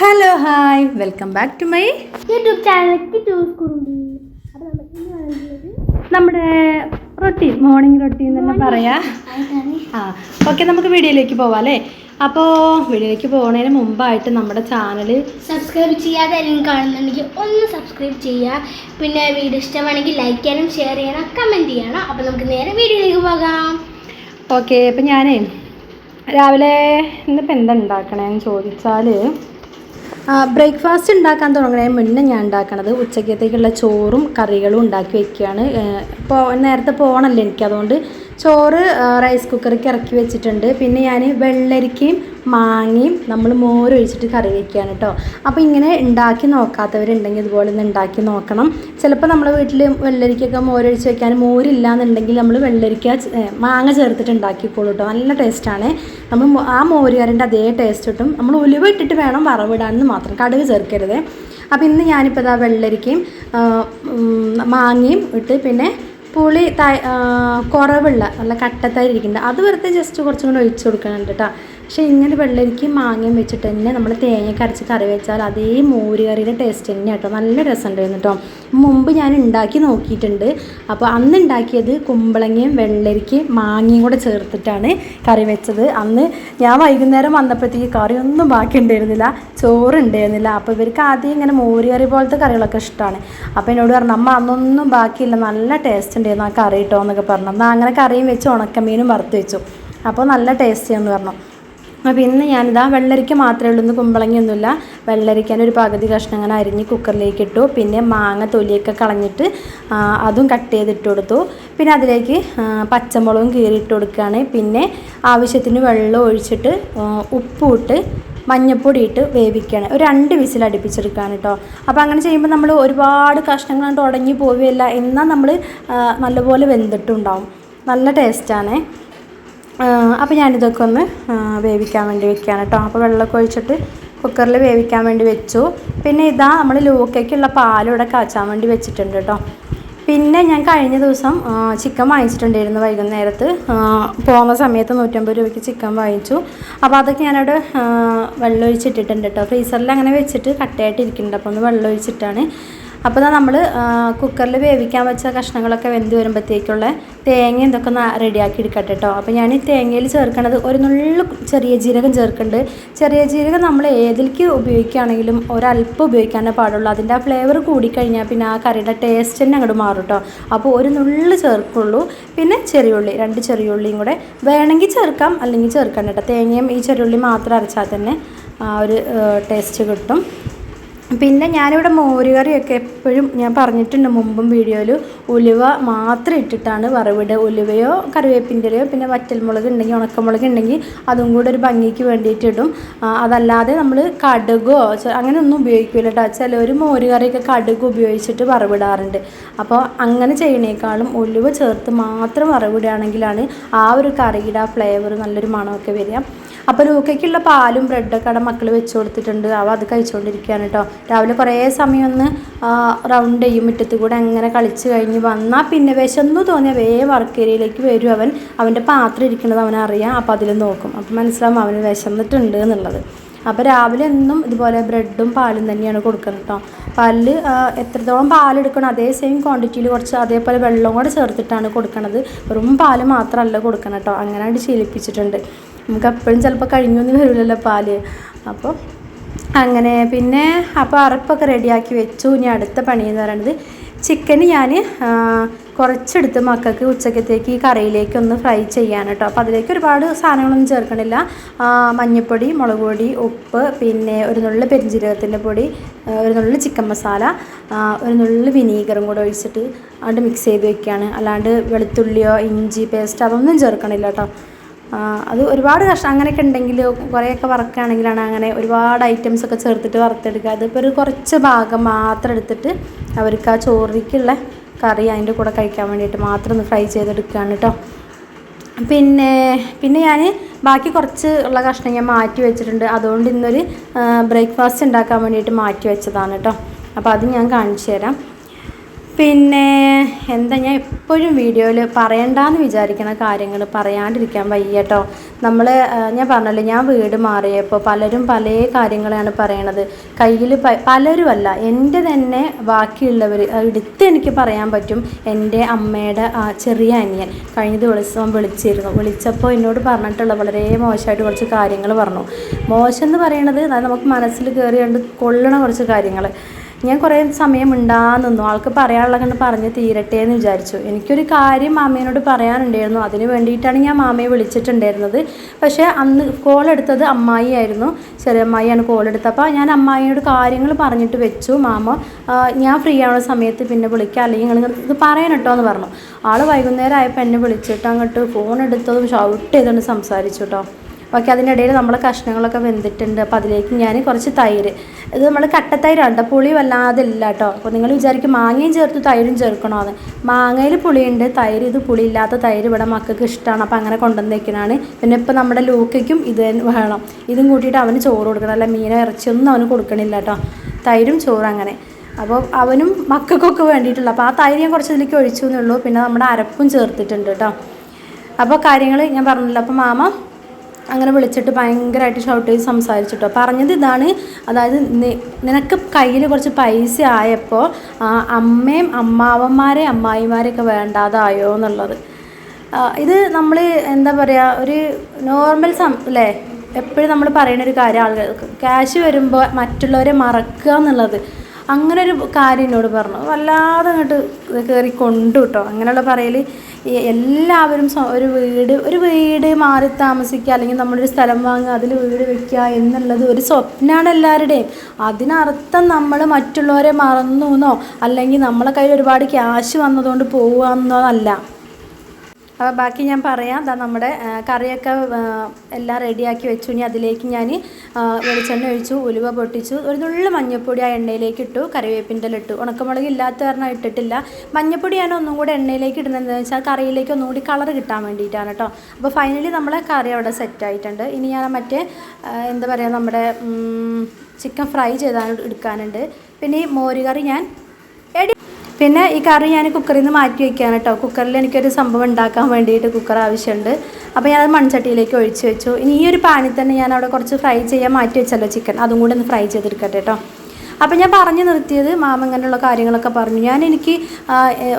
Hello hi welcome back to my YouTube വേണ്ടത് നമ്മുടെ routine morning routine തന്നെ പറയാ. ആ ഓക്കെ നമുക്ക് വീഡിയോയിലേക്ക് പോവാം അല്ലേ? അപ്പോൾ വീഡിയോയിലേക്ക് പോകുന്നതിന് മുമ്പായിട്ട് നമ്മുടെ ചാനൽ സബ്സ്ക്രൈബ് ചെയ്യാതെ ആരെങ്കിലും കാണുന്നുണ്ടെങ്കിൽ ഒന്ന് സബ്സ്ക്രൈബ് ചെയ്യുക. പിന്നെ വീഡിയോ ഇഷ്ടമാണെങ്കിൽ ലൈക്ക് ചെയ്യാനും ഷെയർ ചെയ്യണം കമന്റ് ചെയ്യണം അപ്പോൾ നമുക്ക് നേരെ വീഡിയോയിലേക്ക് പോകാം. ഓക്കെ അപ്പം ഞാനേ രാവിലെ ഇന്നിപ്പോൾ എന്താ ഉണ്ടാക്കണേന്ന് ചോദിച്ചാൽ ബ്രേക്ക്ഫാസ്റ്റ് ഉണ്ടാക്കാൻ തുടങ്ങുന്നതിന് മുന്നേ ഞാൻ ഉണ്ടാക്കണത് ഉച്ചക്കത്തേക്കുള്ള ചോറും കറികളും ഉണ്ടാക്കി വെക്കുകയാണ്. ഇപ്പോൾ നേരത്തെ പോകണമല്ലോ എനിക്ക്. അതുകൊണ്ട് ചോറ് റൈസ് കുക്കറിക്ക് ഇറക്കി വെച്ചിട്ടുണ്ട്. പിന്നെ ഞാൻ വെള്ളരിക്കയും മാങ്ങയും നമ്മൾ മോരൊഴിച്ചിട്ട് കറി വയ്ക്കുകയാണ് കേട്ടോ അപ്പോൾ ഇങ്ങനെ ഉണ്ടാക്കി നോക്കാത്തവരുണ്ടെങ്കിൽ ഇതുപോലെ ഒന്ന് ഉണ്ടാക്കി നോക്കണം. ചിലപ്പോൾ നമ്മുടെ വീട്ടിൽ വെള്ളരിക്കൊക്കെ മോരൊഴിച്ച് വെക്കാൻ മോരില്ല എന്നുണ്ടെങ്കിൽ നമ്മൾ വെള്ളരിക്ക മാങ്ങ ചേർത്തിട്ട് ഉണ്ടാക്കിക്കോളൂ കേട്ടോ നല്ല ടേസ്റ്റാണ് നമ്മൾ ആ മോരുകാരന്റെ അതേ ടേസ്റ്റ് കിട്ടും നമ്മൾ ഉലുവ ഇട്ടിട്ട് വേണം വറവിടാനെന്ന് മാത്രം. കടുക് ചേർക്കരുത്. അപ്പോൾ ഇന്ന് ഞാനിപ്പോൾ ഇതാ വെള്ളരിക്കയും മാങ്ങയും ഇട്ട് പിന്നെ പുളി കുറവുള്ള നല്ല കട്ടത്തായിരിക്കുന്നുണ്ട് അത് വെറുതെ ജസ്റ്റ് കുറച്ചും കൂടെ ഒഴിച്ച് കൊടുക്കുന്നുണ്ട് കേട്ടോ പക്ഷേ ഇങ്ങനെ വെള്ളരിക്കയും മാങ്ങയും വെച്ചിട്ട് തന്നെ നമ്മൾ തേങ്ങയൊക്കെ അരച്ച് കറി വെച്ചാൽ അതേ മോര് കറിയുടെ ടേസ്റ്റ് തന്നെ കേട്ടോ നല്ല രസമുണ്ടായിരുന്നു കേട്ടോ മുമ്പ് ഞാൻ ഉണ്ടാക്കി നോക്കിയിട്ടുണ്ട്. അപ്പോൾ അന്ന് ഉണ്ടാക്കിയത് കുമ്പളങ്ങയും വെള്ളരിക്കയും മാങ്ങയും കൂടെ ചേർത്തിട്ടാണ് കറി വെച്ചത്. അന്ന് ഞാൻ വൈകുന്നേരം വന്നപ്പോഴത്തേക്ക് കറിയൊന്നും ബാക്കി ഉണ്ടായിരുന്നില്ല. ചോറ് ഉണ്ടായിരുന്നില്ല. അപ്പോൾ ഇവർക്ക് ആദ്യം ഇങ്ങനെ മോര് കറി പോലത്തെ കറികളൊക്കെ ഇഷ്ടമാണ്. അപ്പോൾ എന്നോട് പറഞ്ഞു അമ്മ അന്നൊന്നും ബാക്കിയില്ല. നല്ല ടേസ്റ്റ് ഉണ്ടായിരുന്നു ആ കറി കേട്ടോ എന്നൊക്കെ പറഞ്ഞു. എന്നാൽ അങ്ങനെ കറിയും വെച്ച് ഉണക്കമീനും വറുത്ത് വെച്ചു. അപ്പോൾ നല്ല ടേസ്റ്റ് എന്ന് പറഞ്ഞു. അപ്പോൾ ഇന്ന് ഞാനിതാ വെള്ളരിക്ക മാത്രമേ ഉള്ളൂ ഇന്ന് കുമ്പളങ്ങിയൊന്നുമില്ല. വെള്ളരിക്കാൻ ഒരു പകുതി കഷ്ണം അങ്ങനെ അരിഞ്ഞ് കുക്കറിലേക്ക് ഇട്ടു. പിന്നെ മാങ്ങ തൊലിയൊക്കെ കളഞ്ഞിട്ട് അതും കട്ട് ചെയ്തിട്ട് കൊടുത്തു. പിന്നെ അതിലേക്ക് പച്ചമുളകും കീറിയിട്ട് കൊടുക്കുകയാണ്. പിന്നെ ആവശ്യത്തിന് വെള്ളം ഒഴിച്ചിട്ട് ഉപ്പുമിട്ട് മഞ്ഞപ്പൊടി ഇട്ട് വേവിക്കുകയാണ്. ഒരു രണ്ട് വിസിൽ അടുപ്പിച്ചെടുക്കുകയാണ് കേട്ടോ അപ്പോൾ അങ്ങനെ ചെയ്യുമ്പോൾ നമ്മൾ ഒരുപാട് കഷ്ണങ്ങൾ തുടങ്ങി പോവുകയില്ല. എന്നാൽ നമ്മൾ നല്ലപോലെ വെന്തിട്ടുണ്ടാവും. നല്ല ടേസ്റ്റാണേ അപ്പോൾ ഞാനിതൊക്കെ ഒന്ന് വേവിക്കാൻ വേണ്ടി വെക്കുകയാണ് കേട്ടോ അപ്പോൾ വെള്ളമൊക്കെ ഒഴിച്ചിട്ട് കുക്കറിൽ വേവിക്കാൻ വേണ്ടി വെച്ചു. പിന്നെ ഇതാ നമ്മൾ ലൂക്കയ്ക്കുള്ള പാലും ഇവിടെ കാച്ചാൻ വേണ്ടി വെച്ചിട്ടുണ്ട് കേട്ടോ പിന്നെ ഞാൻ കഴിഞ്ഞ ദിവസം ചിക്കൻ വാങ്ങിച്ചിട്ടുണ്ടായിരുന്നു വൈകുന്നേരത്ത്. പോകുന്ന സമയത്ത് നൂറ്റമ്പത് രൂപയ്ക്ക് ചിക്കൻ വാങ്ങിച്ചു. അപ്പോൾ അതൊക്കെ ഞാനവിടെ വെള്ളം ഒഴിച്ചിട്ടിട്ടുണ്ട് കേട്ടോ ഫ്രീസറിൽ അങ്ങനെ വെച്ചിട്ട് കട്ടയായിട്ട് ഇരിക്കുന്നുണ്ട് അപ്പോൾ ഒന്ന് വെള്ളം ഒഴിച്ചിട്ടാണ് അപ്പോൾ നമ്മൾ കുക്കറിൽ വേവിക്കാൻ വെച്ച കഷ്ണങ്ങളൊക്കെ വെന്ത് വരുമ്പോഴത്തേക്കുള്ള തേങ്ങ എന്തൊക്കെ ഒന്ന് റെഡിയാക്കി എടുക്കട്ടെ കേട്ടോ അപ്പോൾ ഞാൻ ഈ തേങ്ങയിൽ ചേർക്കണത് ഒരു നുള്ളു ചെറിയ ജീരകം ചേർക്കുന്നുണ്ട് ചെറിയ ജീരകം നമ്മൾ ഏതിലേക്ക് ഉപയോഗിക്കുകയാണെങ്കിലും ഒരല്പം ഉപയോഗിക്കാനേ പാടുള്ളൂ. അതിന്റെ ആ ഫ്ലേവർ കൂടിക്കഴിഞ്ഞാൽ പിന്നെ ആ കറിയുടെ ടേസ്റ്റ് തന്നെ അങ്ങോട്ട് മാറും കേട്ടോ അപ്പോൾ ഒരു നുള്ളു ചേർക്കുള്ളൂ. പിന്നെ ചെറിയുള്ളി രണ്ട് ചെറിയുള്ളിയും കൂടെ വേണമെങ്കിൽ ചേർക്കാം അല്ലെങ്കിൽ ചേർക്കണ്ട കേട്ടോ തേങ്ങയും ഈ ചെറിയുള്ളി മാത്രം അരച്ചാൽ തന്നെ ആ ഒരു ടേസ്റ്റ് കിട്ടും. പിന്നെ ഞാനിവിടെ മോരുകറിയൊക്കെ എപ്പോഴും ഞാൻ പറഞ്ഞിട്ടുണ്ട് മുമ്പും വീഡിയോയിൽ ഉലുവ മാത്രം ഇട്ടിട്ടാണ് വറവിടുക. ഉലുവയോ കറിവേപ്പിന്റെയോ പിന്നെ വറ്റൽമുളക് ഉണ്ടെങ്കിൽ ഉണക്കമുളക് ഉണ്ടെങ്കിൽ അതും കൂടെ ഒരു ഭംഗിക്ക് വേണ്ടിയിട്ട് ഇടും. അതല്ലാതെ നമ്മൾ കടുകോ അങ്ങനെയൊന്നും ഉപയോഗിക്കില്ല കേട്ടോ ഒരു മോരുകറിയൊക്കെ കടുക് ഉപയോഗിച്ചിട്ട് വറവിടാറുണ്ട്. അപ്പോൾ അങ്ങനെ ചെയ്യണേക്കാളും ഉലുവ ചേർത്ത് മാത്രം വറവിടുകയാണെങ്കിലാണ് ആ ഒരു കറിയുടെ ആ ഫ്ലേവർ നല്ലൊരു മണമൊക്കെ വരിക. അപ്പോൾ ലൂക്കയ്ക്കുള്ള പാലും ബ്രെഡൊക്കെ അവിടെ മക്കൾ വെച്ച് കൊടുത്തിട്ടുണ്ട്. അവ അത് കഴിച്ചുകൊണ്ടിരിക്കുകയാണ് കേട്ടോ രാവിലെ കുറേ സമയം ഒന്ന് റൗണ്ട് ചെയ്യും. മുറ്റത്ത് കൂടെ അങ്ങനെ കളിച്ച് കഴിഞ്ഞ് വന്നാൽ പിന്നെ വിശന്നു തോന്നിയ വേ വർക്ക് ഏരിയയിലേക്ക് വരും അവൻ. അവന്റെ പാത്രം ഇരിക്കുന്നത് അവനറിയാം അപ്പോൾ അതിൽ നോക്കും. അപ്പോൾ മനസ്സിലാവും അവന് വിശന്നിട്ടുണ്ട് എന്നുള്ളത്. അപ്പോൾ രാവിലെ എന്നും ഇതുപോലെ ബ്രെഡും പാലും തന്നെയാണ് കൊടുക്കുന്നത് കേട്ടോ പാലിൽ എത്രത്തോളം പാലെടുക്കണം അതേ സെയിം ക്വാണ്ടിറ്റിയിൽ കുറച്ച് അതേപോലെ വെള്ളം കൂടെ ചേർത്തിട്ടാണ് കൊടുക്കണത്. വെറും പാൽ മാത്രമല്ല കൊടുക്കണം കേട്ടോ അങ്ങനെ ശീലിപ്പിച്ചിട്ടുണ്ട്. നമുക്ക് എപ്പോഴും ചിലപ്പോൾ കഴിഞ്ഞൊന്നും വരില്ലല്ലോ പാൽ. അപ്പോൾ അങ്ങനെ പിന്നെ അപ്പോൾ അറപ്പൊക്കെ റെഡിയാക്കി വെച്ചു. ഇനി അടുത്ത പണി എന്ന് പറയുന്നത് ചിക്കന് ഞാൻ കുറച്ചെടുത്ത് മക്കൾക്ക് ഉച്ചക്കത്തേക്ക് ഈ കറിയിലേക്ക് ഒന്ന് ഫ്രൈ ചെയ്യാൻ കേട്ടോ അപ്പോൾ അതിലേക്ക് ഒരുപാട് സാധനങ്ങളൊന്നും ചേർക്കണില്ല. മഞ്ഞൾപ്പൊടി മുളക് പൊടി ഉപ്പ് പിന്നെ ഒരു നുള്ളു പെരിഞ്ജീരകത്തിന്റെ പൊടി ഒരു നുള്ളു ചിക്കൻ മസാല ഒരു നുള്ളു വിനീഗറും കൂടെ ഒഴിച്ചിട്ട് അത് മിക്സ് ചെയ്ത് വെക്കുകയാണ് അല്ലാണ്ട് വെളുത്തുള്ളിയോ ഇഞ്ചി പേസ്റ്റ് അതൊന്നും ചേർക്കണില്ല കേട്ടോ അത് ഒരുപാട് കഷ്ടം അങ്ങനെയൊക്കെ ഉണ്ടെങ്കിൽ കുറേയൊക്കെ വറക്കുകയാണെങ്കിലാണ് അങ്ങനെ ഒരുപാട് ഐറ്റംസ് ഒക്കെ ചേർത്തിട്ട് വറുത്തെടുക്കുക. അതിപ്പോൾ ഒരു കുറച്ച് ഭാഗം മാത്രം എടുത്തിട്ട് അവർക്ക് ആ ചോറിലേക്കുള്ള കറി അതിന്റെ കൂടെ കഴിക്കാൻ വേണ്ടിയിട്ട് മാത്രം ഒന്ന് ഫ്രൈ ചെയ്തെടുക്കുകയാണ് കേട്ടോ പിന്നെ പിന്നെ ഞാൻ ബാക്കി കുറച്ച് ഉള്ള കഷ്ണം ഞാൻ മാറ്റി വെച്ചിട്ടുണ്ട്. അതുകൊണ്ട് ഇന്നൊരു ബ്രേക്ക്ഫാസ്റ്റ് ഉണ്ടാക്കാൻ വേണ്ടിയിട്ട് മാറ്റി വെച്ചതാണ് കേട്ടോ അപ്പോൾ അത് ഞാൻ കാണിച്ചു തരാം. പിന്നെ എന്താ ഞാൻ എപ്പോഴും വീഡിയോയിൽ പറയണ്ടെന്ന് വിചാരിക്കുന്ന കാര്യങ്ങൾ പറയാണ്ടിരിക്കാൻ വയ്യട്ടോ നമ്മൾ ഞാൻ പറഞ്ഞല്ലോ ഞാൻ വീട് മാറിയപ്പോൾ പലരും പല കാര്യങ്ങളാണ് പറയണത്. കയ്യിൽ പലരുമല്ല എന്റെ തന്നെ ബാക്കിയുള്ളവർ എടുത്ത് എനിക്ക് പറയാൻ പറ്റും എന്റെ അമ്മയുടെ ചെറിയ അനിയൻ. കഴിഞ്ഞ ദിവസം വിളിച്ചിരുന്നു. വിളിച്ചപ്പോൾ എന്നോട് പറഞ്ഞിട്ടുള്ള വളരെ മോശമായിട്ട് കുറച്ച് കാര്യങ്ങൾ പറഞ്ഞു. മോശം എന്ന് പറയണത് നമുക്ക് മനസ്സിൽ കയറി കണ്ട് കൊള്ളണ കുറച്ച് കാര്യങ്ങൾ. ഞാൻ കുറേ സമയം ഉണ്ടാകുന്നു ആൾക്ക് പറയാനുള്ള കണ്ട് പറഞ്ഞ് തീരട്ടെ എന്ന് വിചാരിച്ചു. എനിക്കൊരു കാര്യം മാമേനോട് പറയാനുണ്ടായിരുന്നു. അതിന് വേണ്ടിയിട്ടാണ് ഞാൻ മാമയെ വിളിച്ചിട്ടുണ്ടായിരുന്നത്. പക്ഷേ അന്ന് കോൾ എടുത്തത് അമ്മായി ആയിരുന്നു. ചെറിയ അമ്മായിയാണ് കോൾ എടുത്തത്. അപ്പോൾ ഞാൻ അമ്മായിയോട് കാര്യങ്ങൾ പറഞ്ഞിട്ട് വെച്ചു. മാമ ഞാൻ ഫ്രീ ആവുന്ന സമയത്ത് പിന്നെ വിളിക്കാം. അല്ലെങ്കിൽ നിങ്ങൾ ഇത് പറയാൻ എന്ന് പറഞ്ഞു. ആൾ വൈകുന്നേരം ആയപ്പോൾ എന്നെ വിളിച്ചിട്ട് അങ്ങോട്ട് ഫോൺ എടുത്തതും ഷൗട്ട് ചെയ്തുകൊണ്ട് സംസാരിച്ചു കേട്ടോ ഓക്കെ അതിനിടയിൽ നമ്മൾ കഷ്ണങ്ങളൊക്കെ വെന്തിട്ടുണ്ട്. അപ്പോൾ അതിലേക്ക് ഞാൻ കുറച്ച് തൈര്. ഇത് നമ്മൾ കട്ടത്തൈരാണ് കേട്ടോ പുളി വല്ലാതെ ഇല്ല കേട്ടോ അപ്പോൾ നിങ്ങൾ വിചാരിക്കും മാങ്ങയും ചേർത്ത് തൈരും ചേർക്കണമെന്ന് മാങ്ങയിൽ പുളിയുണ്ട്. തൈര് ഇത് പുളിയില്ലാത്ത തൈര് ഇവിടെ മക്കൾക്ക് ഇഷ്ടമാണ് അപ്പോൾ അങ്ങനെ കൊണ്ടുവന്ന് വെക്കണതാണ് പിന്നെ ഇപ്പോൾ നമ്മുടെ ലൂക്കയ്ക്കും ഇത് വേണം. ഇതും കൂട്ടിയിട്ട് അവന് ചോറ് കൊടുക്കണം. അല്ല മീനോ ഇറച്ചിയൊന്നും അവന് കൊടുക്കണില്ല കേട്ടോ തൈരും ചോറും അങ്ങനെ. അപ്പോൾ അവനും മക്കൾക്കൊക്കെ വേണ്ടിയിട്ടുള്ള. അപ്പോൾ ആ തൈര് ഞാൻ കുറച്ച് ഇതിലേക്ക് ഒഴിച്ചു എന്നുള്ളൂ പിന്നെ നമ്മുടെ അരപ്പും ചേർത്തിട്ടുണ്ട് കേട്ടോ അപ്പോൾ കാര്യങ്ങൾ ഞാൻ പറഞ്ഞില്ല. അപ്പോൾ മാമ അങ്ങനെ വിളിച്ചിട്ട് ഭയങ്കരമായിട്ട് ഷൗട്ട് ചെയ്ത് സംസാരിച്ചിട്ടോ. പറഞ്ഞത് ഇതാണ്. അതായത് നിനക്ക് കയ്യിൽ കുറച്ച് പൈസ ആയപ്പോൾ അമ്മയും അമ്മാവന്മാരെ അമ്മായിമാരെയൊക്കെ വേണ്ടാതായോ എന്നുള്ളത്. ഇത് നമ്മൾ എന്താ പറയുക ഒരു നോർമൽ സം അല്ലേ എപ്പോഴും നമ്മൾ പറയുന്ന ഒരു കാര്യം ആളുകൾക്ക്. ക്യാഷ് വരുമ്പോൾ മറ്റുള്ളവരെ മറക്കുക എന്നുള്ളത്. അങ്ങനെ ഒരു കാര്യം എന്നോട് പറഞ്ഞു. വല്ലാതെ അങ്ങോട്ട് കയറി കൊണ്ടു കേട്ടോ അങ്ങനെയുള്ള പറയൽ എല്ലാവരും ഒരു വീട് ഒരു വീട് മാറി താമസിക്കുക അല്ലെങ്കിൽ നമ്മളൊരു സ്ഥലം വാങ്ങുക അതിൽ വീട് വെക്കുക എന്നുള്ളത് ഒരു സ്വപ്നമാണ് എല്ലാവരുടെയും. അതിനർത്ഥം നമ്മൾ മറ്റുള്ളവരെ മറന്നു എന്നോ അല്ലെങ്കിൽ നമ്മളെ കയ്യിൽ ഒരുപാട് ക്യാഷ് വന്നതുകൊണ്ട് പോകുക എന്നോ അല്ല അപ്പോൾ ബാക്കി ഞാൻ പറയാം. അതാ നമ്മുടെ കറിയൊക്കെ എല്ലാം റെഡിയാക്കി വെച്ചു. ഇനി അതിലേക്ക് ഞാൻ വെളിച്ചെണ്ണ ഒഴിച്ചു ഉലുവ പൊട്ടിച്ചു ഒരു നുള്ളു മഞ്ഞൾപ്പൊടി ആ എണ്ണയിലേക്ക് ഇട്ടു കറിവേപ്പിന്റെ ഇട്ടു. ഉണക്കമുളക് ഇല്ലാത്ത കാരണം ഇട്ടിട്ടില്ല. മഞ്ഞൾപ്പൊടി ഞാൻ ഒന്നും കൂടെ എണ്ണയിലേക്ക് ഇടുന്നത് എന്താണെന്ന് വെച്ചാൽ കറിയിലേക്ക് ഒന്നും കൂടി കളർ കിട്ടാൻ വേണ്ടിയിട്ടാണ് കേട്ടോ അപ്പോൾ ഫൈനലി നമ്മളെ കറി അവിടെ സെറ്റ് ആയിട്ടുണ്ട്. ഇനി ഞാൻ മറ്റേ എന്താ പറയുക നമ്മുടെ ചിക്കൻ ഫ്രൈ ചെയ്താൽ എടുക്കാനുണ്ട്. പിന്നെ ഈ മോരുകറി ഞാൻ പിന്നെ ഈ കറി ഞാൻ കുക്കറിൽ നിന്ന് മാറ്റി വയ്ക്കുകയാണ് കേട്ടോ. കുക്കറിൽ എനിക്കൊരു സംഭവം ഉണ്ടാക്കാൻ വേണ്ടിയിട്ട് കുക്കർ ആവശ്യമുണ്ട്. അപ്പോൾ ഞാനത് മൺചട്ടിയിലേക്ക് ഒഴിച്ച് വെച്ചു. ഇനി ഈ ഒരു പാനിൽ തന്നെ ഞാൻ അവിടെ കുറച്ച് ഫ്രൈ ചെയ്യാൻ മാറ്റി വെച്ചല്ലോ ചിക്കൻ. അതും കൂടെ ഒന്ന് ഫ്രൈ ചെയ്തെടുക്കട്ടെ കേട്ടോ. അപ്പോൾ ഞാൻ പറഞ്ഞു നിർത്തിയത് മാമ ഇങ്ങനെയുള്ള കാര്യങ്ങളൊക്കെ പറഞ്ഞു. ഞാൻ എനിക്ക്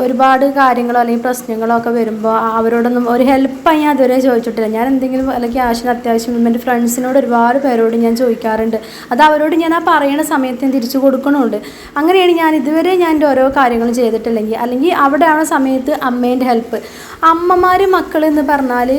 ഒരുപാട് കാര്യങ്ങളോ അല്ലെങ്കിൽ പ്രശ്നങ്ങളോ ഒക്കെ വരുമ്പോൾ അവരോടൊന്നും ഒരു ഹെൽപ്പായി ഞാൻ അതുവരെ ചോദിച്ചിട്ടില്ല. ഞാൻ എന്തെങ്കിലും അല്ലെങ്കിൽ ആവശ്യം അത്യാവശ്യം എന്റെ ഫ്രണ്ട്സിനോട് ഒരുപാട് പേരോട് ഞാൻ ചോദിക്കാറുണ്ട്. അത് അവരോട് ഞാൻ ആ പറയുന്ന സമയത്ത് ഞാൻ തിരിച്ചു കൊടുക്കണമുണ്ട് അങ്ങനെയാണ് ഞാൻ ഇതുവരെ ഞാൻ എന്റെ ഓരോ കാര്യങ്ങളും ചെയ്തിട്ടില്ലെങ്കിൽ അല്ലെങ്കിൽ അവിടെ ആവുന്ന സമയത്ത് അമ്മേന്റെ ഹെൽപ്പ് അമ്മമാർ മക്കൾ എന്ന് പറഞ്ഞാൽ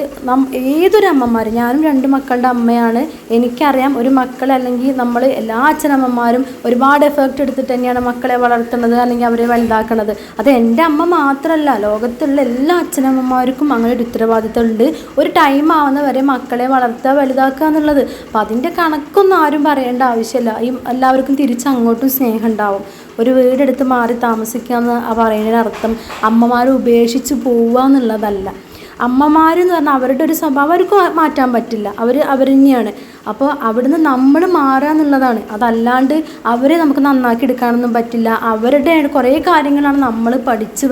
ഏതൊരു അമ്മമാർ ഞാനും രണ്ട് മക്കളുടെ അമ്മയാണ്. എനിക്കറിയാം ഒരു മക്കൾ അല്ലെങ്കിൽ നമ്മൾ എല്ലാ അച്ഛനമ്മമാരും ഒരുപാട് എഫേർട്ട് എടുത്തിട്ട് തന്നെയാണ് മക്കളെ വളർത്തുന്നത് അല്ലെങ്കിൽ അവരെ വലുതാക്കുന്നത് അത് എന്റെ അമ്മ മാത്രമല്ല ലോകത്തുള്ള എല്ലാ അച്ഛനമ്മമാർക്കും അങ്ങനെ ഒരു ഉത്തരവാദിത്തമുണ്ട്. ഒരു ടൈം ആവുന്ന വരെ മക്കളെ വളർത്തുക വലുതാക്കുക എന്നുള്ളത്. അപ്പം അതിന്റെ കണക്കൊന്നും ആരും പറയേണ്ട ആവശ്യമില്ല. ഈ എല്ലാവർക്കും തിരിച്ച് അങ്ങോട്ടും സ്നേഹം ഉണ്ടാവും. ഒരു വീടെടുത്ത് മാറി താമസിക്കുക എന്ന് പറയുന്നതിനർത്ഥം അമ്മമാരെ ഉപേക്ഷിച്ച് പോവുക എന്നുള്ളതല്ല. അമ്മമാരെന്ന് പറഞ്ഞാൽ അവരുടെ ഒരു സ്വഭാവം അവർക്ക് മാറ്റാൻ പറ്റില്ല. അവർ അവർ തന്നെയാണ് അപ്പോൾ അവിടുന്ന് നമ്മൾ മാറുക എന്നുള്ളതാണ്. അതല്ലാണ്ട് അവരെ നമുക്ക് നന്നാക്കി എടുക്കാനൊന്നും പറ്റില്ല. അവരുടെ കുറേ കാര്യങ്ങളാണ് നമ്മൾ പഠിച്ച്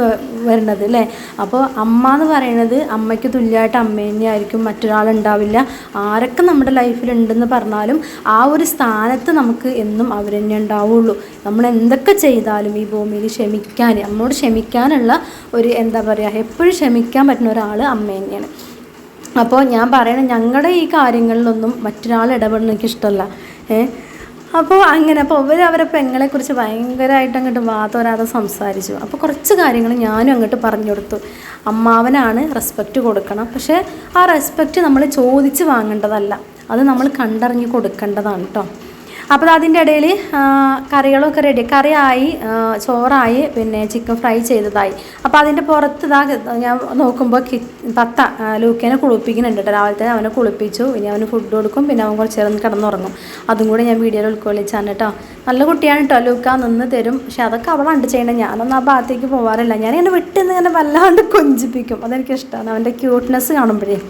വരുന്നത് അല്ലേ അപ്പോൾ അമ്മ എന്ന് പറയുന്നത് അമ്മയ്ക്ക് തുല്യമായിട്ട് അമ്മ തന്നെയായിരിക്കും മറ്റൊരാളുണ്ടാവില്ല. ആരൊക്കെ നമ്മുടെ ലൈഫിൽ ഉണ്ടെന്ന് പറഞ്ഞാലും ആ ഒരു സ്ഥാനത്ത് നമുക്ക് എന്നും അവർ തന്നെ ഉണ്ടാവുള്ളൂ. നമ്മൾ എന്തൊക്കെ ചെയ്താലും ഈ ഭൂമിയിൽ ക്ഷമിക്കാൻ നമ്മോട് ക്ഷമിക്കാനുള്ള ഒരു എന്താ പറയുക എപ്പോഴും ക്ഷമിക്കാൻ പറ്റുന്ന ഒരാൾ അമ്മ തന്നെയാണ്. അപ്പോൾ ഞാൻ പറയണത് ഞങ്ങളുടെ ഈ കാര്യങ്ങളിലൊന്നും മറ്റൊരാൾ ഇടപെടുന്ന എനിക്കിഷ്ടമല്ല ഏ? അപ്പോൾ അങ്ങനെ അപ്പോൾ അവർ അവരെ പെങ്ങളെക്കുറിച്ച് ഭയങ്കരമായിട്ട് അങ്ങോട്ട് വാതോരാതെ സംസാരിച്ചു. അപ്പോൾ കുറച്ച് കാര്യങ്ങൾ ഞാനും അങ്ങോട്ട് പറഞ്ഞു കൊടുത്തു. അമ്മാവനാണ് റെസ്പെക്റ്റ് കൊടുക്കണം. പക്ഷേ ആ റെസ്പെക്റ്റ് നമ്മൾ ചോദിച്ച് വാങ്ങേണ്ടതല്ല. അത് നമ്മൾ കണ്ടറിഞ്ഞ് കൊടുക്കേണ്ടതാണ് കേട്ടോ അപ്പോൾ അതിന്റെ ഇടയിൽ കറികളൊക്കെ റെഡി കറിയായി ചോറായി പിന്നെ ചിക്കൻ ഫ്രൈ ചെയ്തതായി. അപ്പോൾ അതിന്റെ പുറത്ത് ഇതാ ഞാൻ നോക്കുമ്പോൾ കി തത്ത ലൂക്കേനെ കുളിപ്പിക്കുന്നുണ്ട് കേട്ടോ. രാവിലെ തന്നെ അവനെ കുളിപ്പിച്ചു ഇനി അവന് ഫുഡ് കൊടുക്കും പിന്നെ അവൻ കുറച്ച് നേരം കിടന്നുറങ്ങും. അതും കൂടെ ഞാൻ വീഡിയോയിൽ ഉൾക്കൊള്ളിച്ചാണ് കേട്ടോ. നല്ല കുട്ടിയാണ് കേട്ടോ ലൂക്ക നിന്ന് തരും. പക്ഷെ അതൊക്കെ അവളാണ്ട് ചെയ്യണം. ഞാനൊന്നും ആ ഭാഗത്തേക്ക് പോകാറില്ല ഞാൻ ഇങ്ങനെ വിട്ടിന്ന് ഇങ്ങനെ വല്ലാണ്ട് കൊഞ്ചിപ്പിക്കും. അതെനിക്കിഷ്ടമാണ് അവന്റെ ക്യൂട്ട്നെസ് കാണുമ്പോഴേ.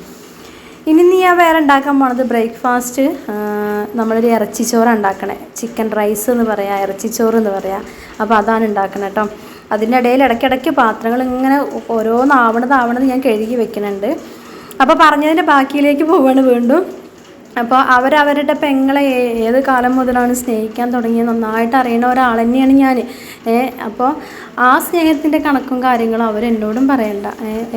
ഇനി നീ ഞാൻ വേറെ ഉണ്ടാക്കാൻ പോണത് ബ്രേക്ക്ഫാസ്റ്റ് നമ്മളൊരു ഇറച്ചിച്ചോറ് ഉണ്ടാക്കണേ. ചിക്കൻ റൈസ് എന്ന് പറയാം ഇറച്ചിച്ചോറ് എന്ന് പറയാം. അപ്പോൾ അതാണ് ഉണ്ടാക്കണേ കേട്ടോ അതിന്റെ ഇടയിൽ ഇടയ്ക്കിടയ്ക്ക് പാത്രങ്ങൾ ഇങ്ങനെ ഓരോന്നാവണതാവണത് ഞാൻ കഴുകി വെക്കുന്നുണ്ട് അപ്പോൾ പറഞ്ഞതിന്റെ ബാക്കിയിലേക്ക് പോവാണ് വീണ്ടും. അപ്പോൾ അവരവരുടെ പെങ്ങളെ ഏത് കാലം മുതലാണ് സ്നേഹിക്കാൻ തുടങ്ങിയത്? നന്നായിട്ട് അറിയുന്ന ഒരാൾ തന്നെയാണ് ഞാൻ അപ്പോൾ ആ സ്നേഹത്തിന്റെ കണക്കും കാര്യങ്ങളും അവരെന്നോടും പറയണ്ട.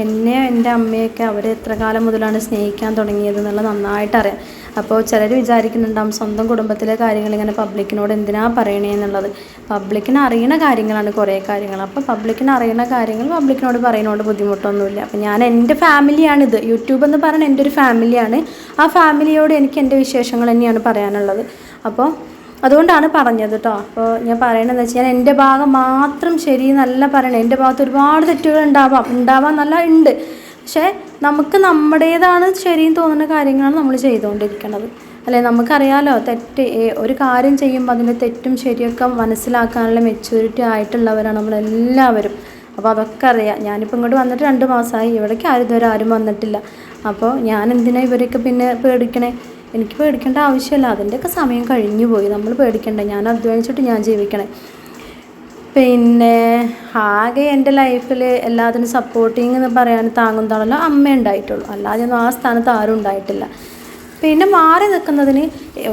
എന്നെ എന്റെ അമ്മയൊക്കെ അവർ എത്ര കാലം മുതലാണ് സ്നേഹിക്കാൻ തുടങ്ങിയത് എന്നുള്ളത് നന്നായിട്ട് അറിയാം. അപ്പോൾ ചിലർ വിചാരിക്കുന്നുണ്ടാവും സ്വന്തം കുടുംബത്തിലെ കാര്യങ്ങൾ ഇങ്ങനെ പബ്ലിക്കിനോട് എന്തിനാ പറയണേ എന്നുള്ളത്. പബ്ലിക്കിന് അറിയണ കാര്യങ്ങളാണ് കുറേ കാര്യങ്ങൾ. അപ്പോൾ പബ്ലിക്കിന് അറിയണ കാര്യങ്ങൾ പബ്ലിക്കിനോട് പറയുന്നതുകൊണ്ട് ബുദ്ധിമുട്ടൊന്നുമില്ല. അപ്പോൾ ഞാൻ എന്റെ ഫാമിലിയാണിത് യൂട്യൂബ് എന്ന് പറയുന്നത് എന്റെ ഒരു ഫാമിലിയാണ്. ആ ഫാമിലിയോട് എനിക്ക് എന്റെ വിശേഷങ്ങൾ തന്നെയാണ് പറയാനുള്ളത്. അപ്പോൾ അതുകൊണ്ടാണ് പറഞ്ഞത് കേട്ടോ അപ്പോൾ ഞാൻ പറയണതെന്ന് വെച്ചാൽ ഞാൻ എന്റെ ഭാഗം മാത്രം ശരി എന്നല്ല പറയണേ എന്റെ ഭാഗത്ത് ഒരുപാട് തെറ്റുകൾ ഉണ്ടാവാം. ഉണ്ടാവാൻ നല്ല ഉണ്ട്. പക്ഷേ നമുക്ക് നമ്മുടേതാണ് ശരിയെന്ന് തോന്നുന്ന കാര്യങ്ങളാണ് നമ്മൾ ചെയ്തുകൊണ്ടിരിക്കുന്നത്. അല്ലെ നമുക്കറിയാലോ തെറ്റ് ഒരു കാര്യം ചെയ്യുമ്പോൾ അതിന്റെ തെറ്റും ശരിയൊക്കെ മനസ്സിലാക്കാനുള്ള മെച്യൂരിറ്റി ആയിട്ടുള്ളവരാണ് നമ്മളെല്ലാവരും. അപ്പോൾ അതൊക്കെ അറിയാം. ഞാനിപ്പോൾ ഇങ്ങോട്ട് വന്നിട്ട് രണ്ട് മാസമായി. ഇവിടേക്ക് ആരും ഇതുവരെ ആരും വന്നിട്ടില്ല. അപ്പോൾ ഞാൻ എന്തിനാണ് ഇവരൊക്കെ പിന്നെ പേടിക്കണേ? എനിക്ക് പേടിക്കേണ്ട ആവശ്യമില്ല. അതിന്റെയൊക്കെ സമയം കഴിഞ്ഞു പോയി നമ്മൾ പേടിക്കേണ്ട. ഞാൻ അധ്വാനിച്ചിട്ട് ഞാൻ ജീവിക്കണേ. പിന്നെ ആകെ എന്റെ ലൈഫിൽ എല്ലാത്തിനും സപ്പോർട്ടിങ് എന്ന് പറയാൻ താങ്ങുന്നതാണല്ലോ അമ്മ ഉണ്ടായിട്ടുള്ളൂ. അല്ലാതെ ഒന്നും ആ സ്ഥാനത്ത് ആരും ഉണ്ടായിട്ടില്ല. പിന്നെ മാറി നിൽക്കുന്നതിന്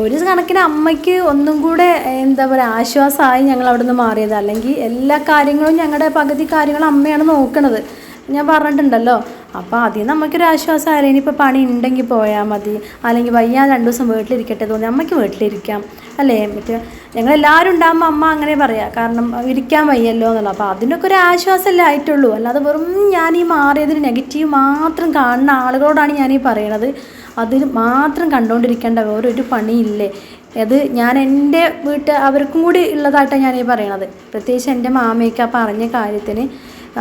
ഒരു കണക്കിന് അമ്മയ്ക്ക് ഒന്നും കൂടെ എന്താ പറയുക ആശ്വാസമായി ഞങ്ങൾ അവിടെ നിന്ന് മാറിയത്. അല്ലെങ്കിൽ എല്ലാ കാര്യങ്ങളും ഞങ്ങളുടെ പകുതി കാര്യങ്ങളും അമ്മയാണ് നോക്കണത്. ഞാൻ പറഞ്ഞിട്ടുണ്ടല്ലോ. അപ്പോൾ അതിൽ നമുക്കൊരു ആശ്വാസം ആശ്വാസമായാലും ഇനിയിപ്പോൾ പണി ഉണ്ടെങ്കിൽ പോയാൽ മതി. അല്ലെങ്കിൽ വയ്യാ രണ്ട് ദിവസം വീട്ടിലിരിക്കട്ടെ തോന്നി അമ്മയ്ക്ക് വീട്ടിലിരിക്കാം. അല്ലേ? മറ്റേ ഞങ്ങളെല്ലാവരും ഉണ്ടാകുമ്പോൾ അമ്മ അങ്ങനെ പറയാം. കാരണം ഇരിക്കാൻ വയ്യല്ലോ എന്നുള്ളത്. അപ്പോൾ അതിനൊക്കെ ഒരു ആശ്വാസമല്ലേ ആയിട്ടുള്ളൂ. അല്ലാതെ വെറും ഞാൻ ഈ മാറിയതിന് നെഗറ്റീവ് മാത്രം കാണുന്ന ആളുകളോടാണ് ഞാൻ ഈ പറയണത്. അതിൽ മാത്രം കണ്ടുകൊണ്ടിരിക്കേണ്ട വേറൊരു പണിയില്ലേ? അത് ഞാൻ എന്റെ വീട്ട് അവർക്കും കൂടി ഉള്ളതായിട്ടാണ് ഞാൻ ഈ പറയണത്. പ്രത്യേകിച്ച് എന്റെ മാമയൊക്കെ പറഞ്ഞ കാര്യത്തിന്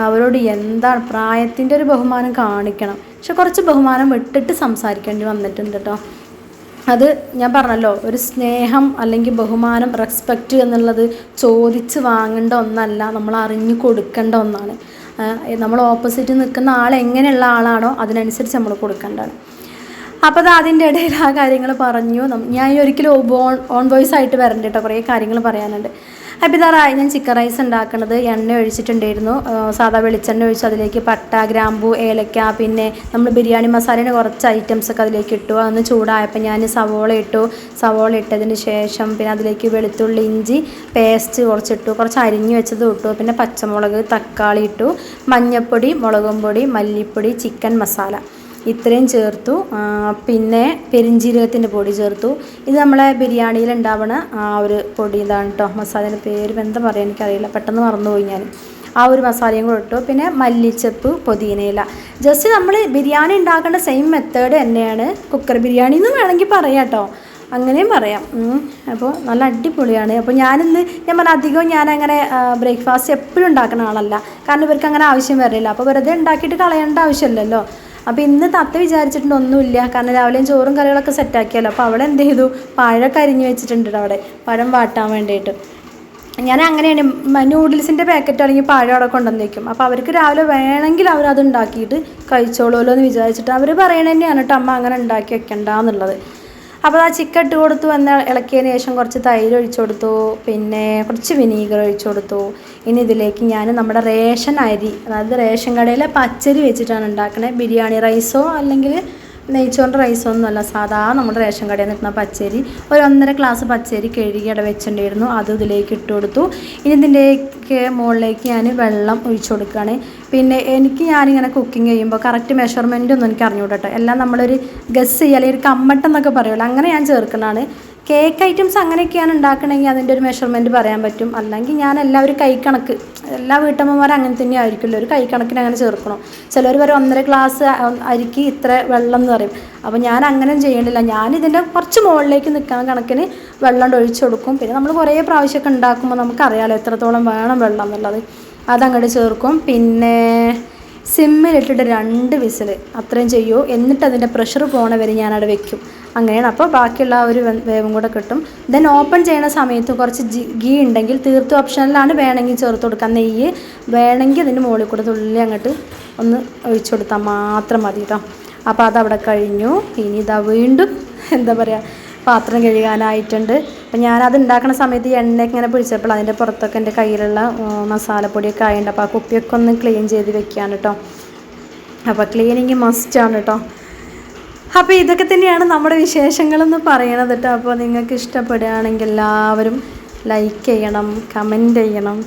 അവരോട് എന്താണ് പ്രായത്തിന്റെ ഒരു ബഹുമാനം കാണിക്കണം. പക്ഷെ കുറച്ച് ബഹുമാനം വിട്ടിട്ട് സംസാരിക്കേണ്ടി വന്നിട്ടുണ്ട് കേട്ടോ അത് ഞാൻ പറഞ്ഞല്ലോ ഒരു സ്നേഹം അല്ലെങ്കിൽ ബഹുമാനം റെസ്പെക്റ്റ് എന്നുള്ളത് ചോദിച്ച് വാങ്ങേണ്ട ഒന്നല്ല നമ്മൾ അറിഞ്ഞു കൊടുക്കേണ്ട ഒന്നാണ്. നമ്മൾ ഓപ്പോസിറ്റ് നിൽക്കുന്ന ആൾ എങ്ങനെയുള്ള ആളാണോ അതിനനുസരിച്ച് നമ്മൾ കൊടുക്കേണ്ടതാണ്. അപ്പോൾ അത് അതിന്റെ ഇടയിൽ ആ കാര്യങ്ങൾ പറഞ്ഞു. ഞാൻ ഒരിക്കലും ഓൺ ഓൺ വോയിസ് ആയിട്ട് വരണ്ട കേട്ടോ കുറേ കാര്യങ്ങൾ പറയാനുണ്ട്. അപ്പോൾ ഞാൻ ചിക്കൻ റൈസ് ഉണ്ടാക്കുന്നത് എണ്ണ ഒഴിച്ചിട്ടുണ്ടായിരുന്നു. സാധാ വെളിച്ചെണ്ണ ഒഴിച്ച് അതിലേക്ക് പട്ട ഗ്രാമ്പു ഏലക്ക പിന്നെ നമ്മൾ ബിരിയാണി മസാലേന്റെ കുറച്ച് ഐറ്റംസ് ഒക്കെ അതിലേക്ക് ഇട്ടു. അതൊന്ന് ചൂടായപ്പോൾ ഞാൻ സവോള ഇട്ടു. സവോള ഇട്ടതിന് ശേഷം പിന്നെ അതിലേക്ക് വെളുത്തുള്ളി ഇഞ്ചി പേസ്റ്റ് കുറച്ചിട്ടു. കുറച്ച് അരിഞ്ഞു വെച്ചത് ഇട്ടു. പിന്നെ പച്ചമുളക് തക്കാളി ഇട്ടു. മഞ്ഞൾപ്പൊടി മുളകും പൊടി മല്ലിപ്പൊടി ചിക്കൻ മസാല ഇത്രയും ചേർത്തു. പിന്നെ പെരിഞ്ജീരകത്തിന്റെ പൊടി ചേർത്തു. ഇത് നമ്മളെ ബിരിയാണിയിൽ ഉണ്ടാവണ ആ ഒരു പൊടി ഇതാണ് കേട്ടോ മസാലേന്റെ പേര് എന്താ പറയുക എനിക്കറിയില്ല. പെട്ടെന്ന് മറന്നുപോയി ഞാൻ ആ ഒരു മസാലയും കൂടെ ഇട്ടു. പിന്നെ മല്ലിച്ചപ്പ് പുതിനയില. ജസ്റ്റ് നമ്മൾ ബിരിയാണി ഉണ്ടാക്കേണ്ട സെയിം മെത്തേഡ് തന്നെയാണ് കുക്കർ ബിരിയാണി എന്നും വേണമെങ്കിൽ പറയാം കേട്ടോ അങ്ങനെയും പറയാം. അപ്പോൾ നല്ല അടിപൊളിയാണ്. അപ്പോൾ ഞാനിന്ന് ഞാൻ പറഞ്ഞ അധികവും ഞാനങ്ങനെ ബ്രേക്ക്ഫാസ്റ്റ് എപ്പോഴും ഉണ്ടാക്കുന്ന ആളല്ല. കാരണം ഇവർക്ക് അങ്ങനെ ആവശ്യം വരില്ല. അപ്പോൾ വെറുതെ ഉണ്ടാക്കിയിട്ട് കളയേണ്ട ആവശ്യമില്ലല്ലോ. അപ്പോൾ ഇന്ന് തത്ത വിചാരിച്ചിട്ടുണ്ട് ഒന്നുമില്ല. കാരണം രാവിലെയും ചോറും കറികളൊക്കെ സെറ്റാക്കിയല്ലോ അപ്പോൾ അവൾ എന്ത് ചെയ്തു? പഴമൊക്കെ അരിഞ്ഞ് വെച്ചിട്ടുണ്ട് അവിടെ. പഴം വാട്ടാൻ വേണ്ടിയിട്ട്. ഞാൻ അങ്ങനെയാണ്. നൂഡിൽസിന്റെ പാക്കറ്റ് അല്ലെങ്കിൽ പഴം അവിടെ കൊണ്ടുവന്ന് വയ്ക്കും അപ്പോൾ അവർക്ക് രാവിലെ വേണമെങ്കിൽ അവരത് ഉണ്ടാക്കിയിട്ട് കഴിച്ചോളുമല്ലോ എന്ന് വിചാരിച്ചിട്ട് അവർ പറയണ തന്നെയാണ് കേട്ടോ അമ്മ അങ്ങനെ ഉണ്ടാക്കി വെക്കണ്ടെന്നുള്ളത് അപ്പോൾ ആ ചിക്കൻ ഇട്ട് കൊടുത്തു. എന്ന് ഇളക്കിയതിന് ശേഷം കുറച്ച് തൈര് ഒഴിച്ചു കൊടുത്തു. പിന്നെ കുറച്ച് വിനീഗർ ഒഴിച്ചു കൊടുത്തു. ഇനി ഇതിലേക്ക് ഞാൻ നമ്മുടെ റേഷൻ അരി അതായത് റേഷൻ കടയിലെ പച്ചരി വെച്ചിട്ടാണ് ഉണ്ടാക്കുന്നത് ബിരിയാണി റൈസോ അല്ലെങ്കിൽ നെയ്ച്ചോറിന്റെ റൈസൊന്നുമല്ല. സാധാ നമ്മുടെ റേഷൻ കടയിൽ നിന്ന് കിട്ടുന്ന പച്ചരി. ഒരു ഒന്നര ഗ്ലാസ് പച്ചരി കഴുകി അവിടെ വെച്ചിട്ടുണ്ടായിരുന്നു. അത് ഇതിലേക്ക് ഇട്ട് കൊടുത്തു. ഇനി ഇതിന്റെയൊക്കെ മുകളിലേക്ക് ഞാൻ വെള്ളം ഒഴിച്ചു കൊടുക്കുകയാണ്. പിന്നെ എനിക്ക് ഞാനിങ്ങനെ കുക്കിംഗ് ചെയ്യുമ്പോൾ കറക്റ്റ് മെഷർമെന്റ് ഒന്നും എനിക്ക് അറിഞ്ഞുകൂടട്ടോ. എല്ലാം നമ്മളൊരു ഗസ് ചെയ്യുക അല്ലെങ്കിൽ ഒരു കമ്മട്ടെന്നൊക്കെ പറയുമല്ലോ. അങ്ങനെ ഞാൻ ചേർക്കുന്നതാണ്. കേക്ക് ഐറ്റംസ് അങ്ങനെയൊക്കെയാണ് ഉണ്ടാക്കണമെങ്കിൽ അതിന്റെ ഒരു മെഷർമെന്റ് പറയാൻ പറ്റും. അല്ലെങ്കിൽ ഞാൻ എല്ലാവരും കൈക്കണക്ക് എല്ലാ വീട്ടമ്മമാരും അങ്ങനെ തന്നെ ആയിരിക്കുമല്ലോ. ഒരു കൈക്കണക്കിന് അങ്ങനെ ചേർക്കണം? ചിലർ വരെ ഒന്നര ഗ്ലാസ് അരിക്ക് ഇത്ര വെള്ളം എന്ന് പറയും. അപ്പോൾ ഞാൻ അങ്ങനെ ചെയ്യണില്ല ഞാൻ ഇതിന്റെ കുറച്ച് മുകളിലേക്ക് നിൽക്കാൻ കണക്കിന് വെള്ളം ഒഴിച്ചു കൊടുക്കും. പിന്നെ നമ്മൾ കുറേ പ്രാവശ്യമൊക്കെ ഉണ്ടാക്കുമ്പോൾ നമുക്കറിയാമല്ലോ എത്രത്തോളം വേണം വെള്ളം എന്നുള്ളത്. അതങ്ങോട്ട് ചേർക്കും. പിന്നെ സിമ്മിലിട്ടിട്ട് രണ്ട് വിസിൽ അത്രയും ചെയ്യൂ. എന്നിട്ട് അതിന്റെ പ്രഷർ പോണ വരെ ഞാനവിടെ വെക്കും. അങ്ങനെയാണ്. അപ്പോൾ ബാക്കിയുള്ള ആ ഒരു വേവും കൂടെ കിട്ടും. ദെൻ ഓപ്പൺ ചെയ്യുന്ന സമയത്ത് കുറച്ച് ഗീ ഉണ്ടെങ്കിൽ തീർത്തും ഓപ്ഷനിലാണ് വേണമെങ്കിൽ ചേർത്ത് കൊടുക്കാം. നെയ്യ് വേണമെങ്കിൽ അതിന്റെ മുകളിൽ കൂടെ തുള്ളി അങ്ങോട്ട് ഒന്ന് ഒഴിച്ചു കൊടുത്താൽ മാത്രം മതി കേട്ടോ അപ്പോൾ അതവിടെ കഴിഞ്ഞു. ഇനി ഇതാ വീണ്ടും എന്താ പറയുക പാത്രം കഴുകാനായിട്ടുണ്ട്. അപ്പം ഞാനത് ഉണ്ടാക്കുന്ന സമയത്ത് ഈ എണ്ണ ഇങ്ങനെ പിടിച്ചപ്പോൾ അതിന്റെ പുറത്തൊക്കെ എന്റെ കയ്യിലുള്ള മസാലപ്പൊടിയൊക്കെ ആയിട്ടുണ്ട്. അപ്പോൾ ആ കുപ്പിയൊക്കെ ഒന്ന് ക്ലീൻ ചെയ്ത് വെക്കുകയാണ് കേട്ടോ അപ്പോൾ ക്ലീനിങ് മസ്റ്റാണ് കേട്ടോ അപ്പോൾ ഇതൊക്കെ തന്നെയാണ് നമ്മുടെ വിശേഷങ്ങളെന്ന് പറയണത് കേട്ടോ. അപ്പോൾ നിങ്ങൾക്ക് ഇഷ്ടപ്പെടുകയാണെങ്കിൽ എല്ലാവരും ലൈക്ക് ചെയ്യണം കമന്റ് ചെയ്യണം.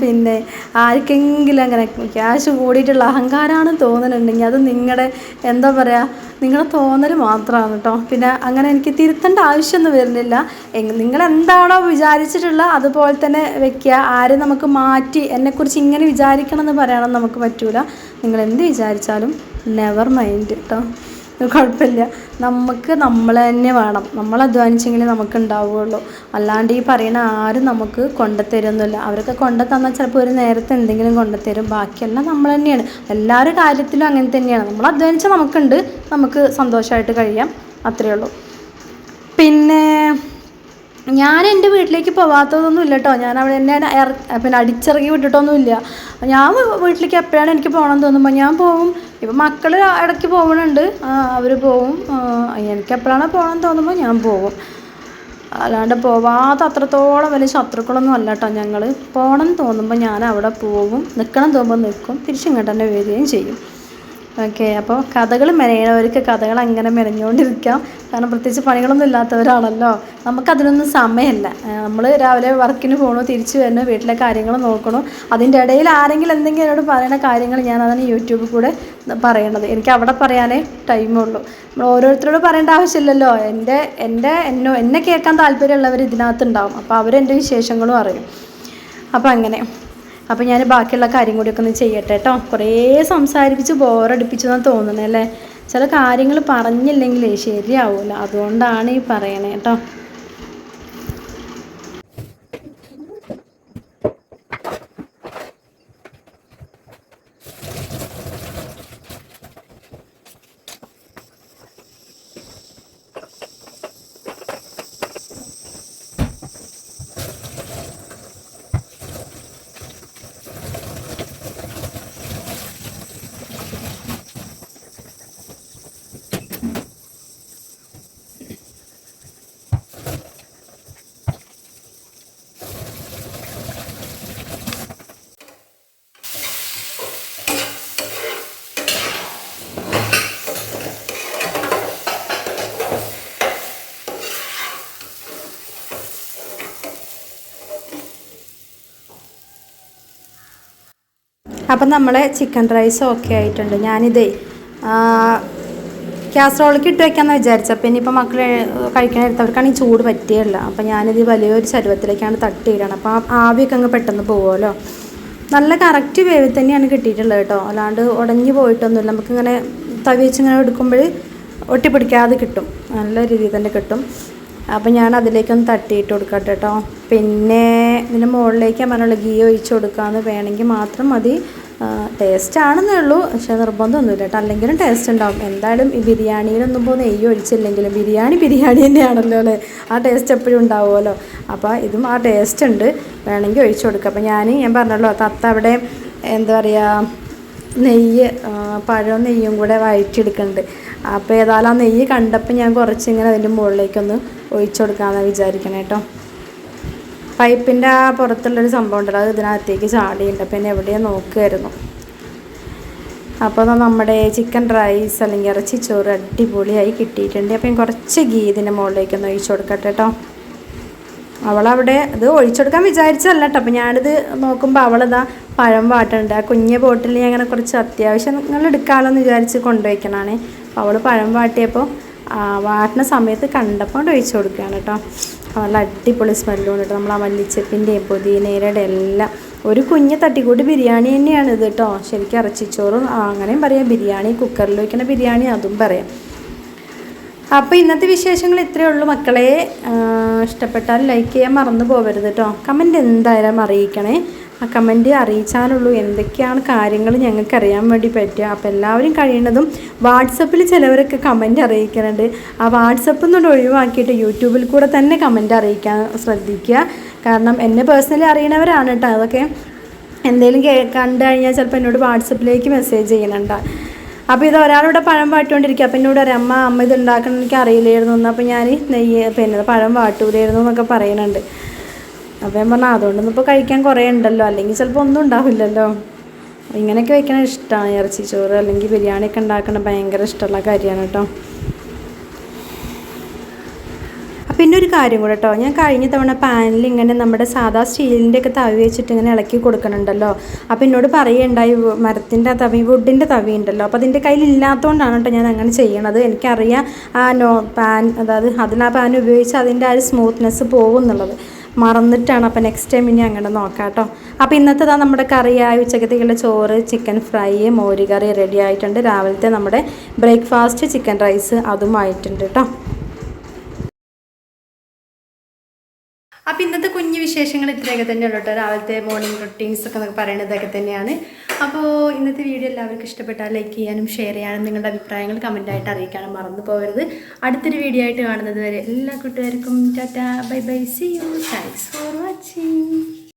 പിന്നെ ആർക്കെങ്കിലും അങ്ങനെ ക്യാഷ് കൂടിയിട്ടുള്ള അഹങ്കാരമാണ് തോന്നുന്നുണ്ടെങ്കിൽ അത് നിങ്ങളുടെ എന്താ പറയുക നിങ്ങളുടെ തോന്നൽ മാത്രമാണ് കേട്ടോ. പിന്നെ അങ്ങനെ എനിക്ക് തിരുത്തേണ്ട ആവശ്യമൊന്നും വരുന്നില്ല. നിങ്ങൾ എന്താണോ വിചാരിച്ചിട്ടുള്ള അതുപോലെ തന്നെ വെക്കുക. ആരും നമുക്ക് മാറ്റി എന്നെക്കുറിച്ച് ഇങ്ങനെ വിചാരിക്കണം എന്ന് നമുക്ക് പറ്റൂല. നിങ്ങൾ എന്ത് വിചാരിച്ചാലും നെവർ മൈൻഡ് കേട്ടോ കുഴപ്പമില്ല. നമുക്ക് നമ്മൾ തന്നെ വേണം. നമ്മൾ അധ്വാനിച്ചെങ്കിലേ നമുക്ക് ഉണ്ടാവുകയുള്ളൂ അല്ലാണ്ട് ഈ പറയുന്ന ആരും നമുക്ക് കൊണ്ടുത്തരുന്നില്ല അവരൊക്കെ കൊണ്ടു തന്നാൽ ചിലപ്പോൾ ഒരു നേരത്തെ എന്തെങ്കിലും കൊണ്ടുത്തരും ബാക്കിയെല്ലാം നമ്മൾ തന്നെയാണ്. എല്ലാവരും കാര്യത്തിലും അങ്ങനെ തന്നെയാണ്. നമ്മൾ അധ്വാനിച്ചാൽ നമുക്കുണ്ട്. നമുക്ക് സന്തോഷമായിട്ട് കഴിയാം. അത്രയേ ഉള്ളൂ. പിന്നെ ഞാൻ എന്റെ വീട്ടിലേക്ക് പോവാത്തതൊന്നും ഇല്ല കേട്ടോ. ഞാൻ അവിടെ എന്നെ പിന്നെ അടിച്ചിറങ്ങി വിട്ടിട്ടൊന്നുമില്ല. ഞാൻ വീട്ടിലേക്ക് എപ്പോഴാണ് എനിക്ക് പോകണം തോന്നുമ്പോൾ ഞാൻ പോവും. ഇപ്പം മക്കൾ ഇടയ്ക്ക് പോകുന്നുണ്ട് അവർ പോവും. എനിക്ക് എപ്പോഴാണ് പോകണം തോന്നുമ്പോൾ ഞാൻ പോകും അല്ലാണ്ട് പോവാത്ത അത്രത്തോളം വലിയ ശത്രുക്കളൊന്നും അല്ല കേട്ടോ ഞങ്ങൾ പോകണം തോന്നുമ്പോൾ ഞാൻ അവിടെ പോകും നിൽക്കണം തോന്നുമ്പോൾ നിൽക്കും തിരിച്ചിങ്ങോട്ട് തന്നെ വരികയും ചെയ്യും. ഓക്കെ അപ്പോൾ കഥകൾ മെനയണവർക്ക് കഥകൾ അങ്ങനെ മെനഞ്ഞുകൊണ്ടിരിക്കാം കാരണം പ്രത്യേകിച്ച് പണികളൊന്നും ഇല്ലാത്തവരാണല്ലോ. നമുക്കതിനൊന്നും സമയമല്ല. നമ്മൾ രാവിലെ വർക്കിന് പോകണു തിരിച്ചു വരണു വീട്ടിലെ കാര്യങ്ങൾ നോക്കണോ. അതിന്റെ ഇടയിൽ ആരെങ്കിലും എന്തെങ്കിലും എന്നോട് പറയുന്ന കാര്യങ്ങൾ ഞാൻ അതാണ് യൂട്യൂബിൽ കൂടെ പറയണത്. എനിക്ക് അവിടെ പറയാനേ ടൈമുള്ളൂ നമ്മൾ ഓരോരുത്തരോട് പറയേണ്ട ആവശ്യമില്ലല്ലോ. എന്റെ എന്റെ എന്നോ എന്നെ കേൾക്കാൻ താല്പര്യമുള്ളവർ ഇതിനകത്തുണ്ടാവും അപ്പോൾ അവരെന്റെ വിശേഷങ്ങളും അറിയും. അപ്പോൾ അങ്ങനെ. അപ്പോൾ ഞാൻ ബാക്കിയുള്ള കാര്യം കൂടിയൊക്കെ ഒന്ന് ചെയ്യട്ടെ കേട്ടോ കുറേ സംസാരിപ്പിച്ച് ബോറടിപ്പിച്ചു എന്നാണ് തോന്നുന്നത് അല്ലേ? ചില കാര്യങ്ങൾ പറഞ്ഞില്ലെങ്കിലേ ശരിയാവില്ല അതുകൊണ്ടാണ് ഈ പറയണേ കേട്ടോ അപ്പം നമ്മളെ ചിക്കൻ റൈസ് ഓക്കെ ആയിട്ടുണ്ട്. ഞാനിതേ കാസറോളിക്ക് ഇട്ട് വെക്കാമെന്ന് വിചാരിച്ചു. അപ്പം ഇനിയിപ്പോൾ മക്കൾ കഴിക്കാൻ എടുത്തവർക്കാണ് ഈ ചൂട് പറ്റിയല്ല. അപ്പം ഞാനിത് വലിയൊരു ചരുവത്തിലേക്കാണ് തട്ടിയിടണം അപ്പോൾ ആവിയൊക്കെ അങ്ങ് പെട്ടെന്ന് പോകുമല്ലോ നല്ല കറക്റ്റ് വേവിൽ തന്നെയാണ് കിട്ടിയിട്ടുള്ളത് കേട്ടോ. അല്ലാണ്ട് ഉടഞ്ഞു പോയിട്ടൊന്നുമില്ല. നമുക്കിങ്ങനെ തവി വെച്ച് എടുക്കുമ്പോൾ ഒട്ടിപ്പിടിക്കാതെ കിട്ടും. നല്ല രീതിയിൽ തന്നെ കിട്ടും. അപ്പം ഞാൻ അതിലേക്കൊന്ന് തട്ടിയിട്ട് കൊടുക്കട്ടെ കേട്ടോ. പിന്നെ ഇതിന്റെ മുകളിലേക്ക് പറഞ്ഞുള്ള ഗീ ഒഴിച്ച് കൊടുക്കാമെന്ന് വേണമെങ്കിൽ മാത്രം മതി. ടേസ്റ്റ് ആണെന്നേ ഉള്ളൂ പക്ഷേ നിർബന്ധമൊന്നുമില്ല കേട്ടോ. അല്ലെങ്കിലും ടേസ്റ്റ് ഉണ്ടാവും. എന്തായാലും ഈ ബിരിയാണിയിലൊന്നും ഇപ്പോൾ നെയ്യ് ഒഴിച്ചില്ലെങ്കിലും ബിരിയാണി ബിരിയാണി തന്നെയാണല്ലോ അല്ലേ? ആ ടേസ്റ്റ് എപ്പോഴും ഉണ്ടാവുമല്ലോ. അപ്പോൾ ഇതും ആ ടേസ്റ്റ് ഉണ്ട്. വേണമെങ്കിൽ ഒഴിച്ചു കൊടുക്കുക അപ്പോൾ ഞാൻ ഞാൻ പറഞ്ഞല്ലോ തത്ത അവിടെ എന്താ പറയുക നെയ്യ് പഴവും നെയ്യും കൂടെ വഴറ്റിയെടുക്കുന്നുണ്ട്. അപ്പോൾ ഏതായാലും ആ നെയ്യ് കണ്ടപ്പോൾ ഞാൻ കുറച്ചിങ്ങനെ അതിന്റെ മുകളിലേക്കൊന്ന് ഒഴിച്ചു കൊടുക്കാമെന്നാണ് വിചാരിക്കണേ കേട്ടോ പൈപ്പിന്റെ ആ പുറത്തുള്ളൊരു സംഭവം ഉണ്ടല്ലോ അത് ഇതിനകത്തേക്ക് ചാടിയുണ്ട് അപ്പം എന്നെ എവിടെയോ നോക്കുമായിരുന്നു അപ്പോൾ നമ്മുടെ ചിക്കൻ റൈസ് അല്ലെങ്കിൽ ഇറച്ചി ചോറ് അടിപൊളിയായി കിട്ടിയിട്ടുണ്ട്. അപ്പം കുറച്ച് ഗീ ഇതിന്റെ മുകളിലേക്കൊന്ന് ഒഴിച്ചു കൊടുക്കട്ടെ കേട്ടോ അവളവിടെ ഇത് ഒഴിച്ചെടുക്കാൻ വിചാരിച്ചതല്ല കേട്ടോ അപ്പം ഞാനിത് നോക്കുമ്പോൾ അവളിതാ പഴം വാട്ടുണ്ട് ആ കുഞ്ഞ ബോട്ടിൽ ഞാൻ അങ്ങനെ കുറച്ച് അത്യാവശ്യങ്ങൾ എടുക്കാമല്ലോ എന്ന് വിചാരിച്ച് കൊണ്ടുവയ്ക്കണാണ് അപ്പോൾ അവൾ പഴം വാട്ടിയപ്പോൾ വാട്ടുന്ന സമയത്ത് കണ്ടപ്പോൾ കൊണ്ട് ഒഴിച്ചു കൊടുക്കുകയാണ് കേട്ടോ. നല്ല അടിപൊളി സ്മെല്ലും കേട്ടോ. നമ്മൾ ആ മല്ലിച്ചപ്പിന്റെയും പുതിനയുടെ എല്ലാം. ഒരു കുഞ്ഞ് തട്ടിക്കൂട്ട് ബിരിയാണി തന്നെയാണ് ഇത് കേട്ടോ. ശരിക്കും ഇറച്ചിച്ചോറും അങ്ങനെയും പറയാം. ബിരിയാണി കുക്കറിൽ വയ്ക്കുന്ന ബിരിയാണി അതും പറയാം. അപ്പോൾ ഇന്നത്തെ വിശേഷങ്ങൾ ഇത്രയേ ഉള്ളൂ മക്കളെ. ഇഷ്ടപ്പെട്ടാൽ ലൈക്ക് ചെയ്യാൻ മറന്നു പോകരുത് കേട്ടോ. കമന്റ് എന്തായാലും അറിയിക്കണേ. ആ കമന്റ് അറിയിച്ചാലുള്ളൂ. എന്തൊക്കെയാണ് കാര്യങ്ങൾ ഞങ്ങൾക്ക് അറിയാൻ വേണ്ടി പറ്റുക. അപ്പോൾ എല്ലാവരും കഴിയുന്നതും വാട്സപ്പിൽ ചിലവരൊക്കെ കമന്റ് അറിയിക്കുന്നുണ്ട് ആ വാട്സപ്പിൽ നിന്നുകൊണ്ട് ഒഴിവാക്കിയിട്ട് യൂട്യൂബിൽ കൂടെ തന്നെ കമന്റ് അറിയിക്കാൻ ശ്രദ്ധിക്കുക. കാരണം എന്നെ പേഴ്സണലി അറിയണവരാണ് കേട്ടോ. അതൊക്കെ എന്തെങ്കിലും കേ കണ്ടു കഴിഞ്ഞാൽ ചിലപ്പോൾ എന്നോട് വാട്സപ്പിലേക്ക് മെസ്സേജ് ചെയ്യുന്നുണ്ട്. അപ്പോൾ ഇത് ഒരാളിവിടെ പഴം വാട്ടിക്കൊണ്ടിരിക്കുക. അപ്പം എന്നോട് പറയാം അമ്മ അമ്മ ഇത് ഉണ്ടാക്കണം എനിക്ക് അറിയില്ലായിരുന്നു. അപ്പോൾ ഞാൻ നെയ്യ് പിന്നെ പഴം വാട്ടൂലായിരുന്നു എന്നൊക്കെ പറയുന്നുണ്ട്. അപ്പോൾ ഞാൻ പറഞ്ഞാൽ അതുകൊണ്ടൊന്നും ഇപ്പോൾ കഴിക്കാൻ കുറേ ഉണ്ടല്ലോ. അല്ലെങ്കിൽ ചിലപ്പോൾ ഒന്നും ഉണ്ടാവില്ലല്ലോ. ഇങ്ങനെയൊക്കെ വെക്കണ ഇഷ്ടമാണ് ഇറച്ചി ചോറ് അല്ലെങ്കിൽ ബിരിയാണിയൊക്കെ ഉണ്ടാക്കണ ഭയങ്കര ഇഷ്ടമുള്ള കാര്യമാണ് കേട്ടോ. പിന്നെ ഒരു കാര്യം കൂടെ കേട്ടോ. ഞാൻ കഴിഞ്ഞ തവണ പാനിൽ ഇങ്ങനെ നമ്മുടെ സാധാ സ്റ്റീലിന്റെ ഒക്കെ തവി വെച്ചിട്ട് ഇങ്ങനെ ഇളക്കി കൊടുക്കണുണ്ടല്ലോ. അപ്പോൾ എന്നോട് പറയുണ്ടായി മരത്തിന്റെ തവി വുഡിന്റെ തവി ഉണ്ടല്ലോ. അപ്പോൾ അതിന്റെ കയ്യിലില്ലാത്തതുകൊണ്ടാണ് കേട്ടോ ഞാൻ അങ്ങനെ ചെയ്യണത്. എനിക്കറിയാം ആ നോ പാൻ അതായത് അതിനാ പാൻ ഉപയോഗിച്ച് അതിന്റെ ആ ഒരു സ്മൂത്ത്നെസ് പോകും എന്നുള്ളത്. മറന്നിട്ടാണ്. അപ്പോൾ നെക്സ്റ്റ് ടൈം ഇനി അങ്ങനെ നോക്കാം കേട്ടോ അപ്പോൾ ഇന്നത്തെ നമ്മുടെ കറിയായ ഉച്ചക്കത്തേക്കുള്ള ചോറ് ചിക്കൻ ഫ്രൈ മോരുകറി റെഡി ആയിട്ടുണ്ട്. രാവിലത്തെ നമ്മുടെ ബ്രേക്ക്ഫാസ്റ്റ് ചിക്കൻ റൈസ് അതും ആയിട്ടുണ്ട് കേട്ടോ അപ്പോൾ ഇന്നത്തെ കുഞ്ഞു വിശേഷങ്ങൾ ഇത്രയൊക്കെ തന്നെയുള്ളൂ കേട്ടോ. രാവിലത്തെ മോർണിംഗ് റൊട്ടീൻസ് ഒക്കെ എന്നൊക്കെ പറയുന്നത് ഇതൊക്കെ തന്നെയാണ്. അപ്പോൾ ഇന്നത്തെ വീഡിയോ എല്ലാവർക്കും ഇഷ്ടപ്പെട്ടാൽ ലൈക്ക് ചെയ്യാനും ഷെയർ ചെയ്യാനും നിങ്ങളുടെ അഭിപ്രായങ്ങൾ കമന്റായിട്ട് അറിയിക്കാനും മറന്നു പോകരുത്. അടുത്തൊരു വീഡിയോ ആയിട്ട് കാണുന്നത് വരെ എല്ലാ കൂട്ടുകാർക്കും tata bye bye see you thanks for watching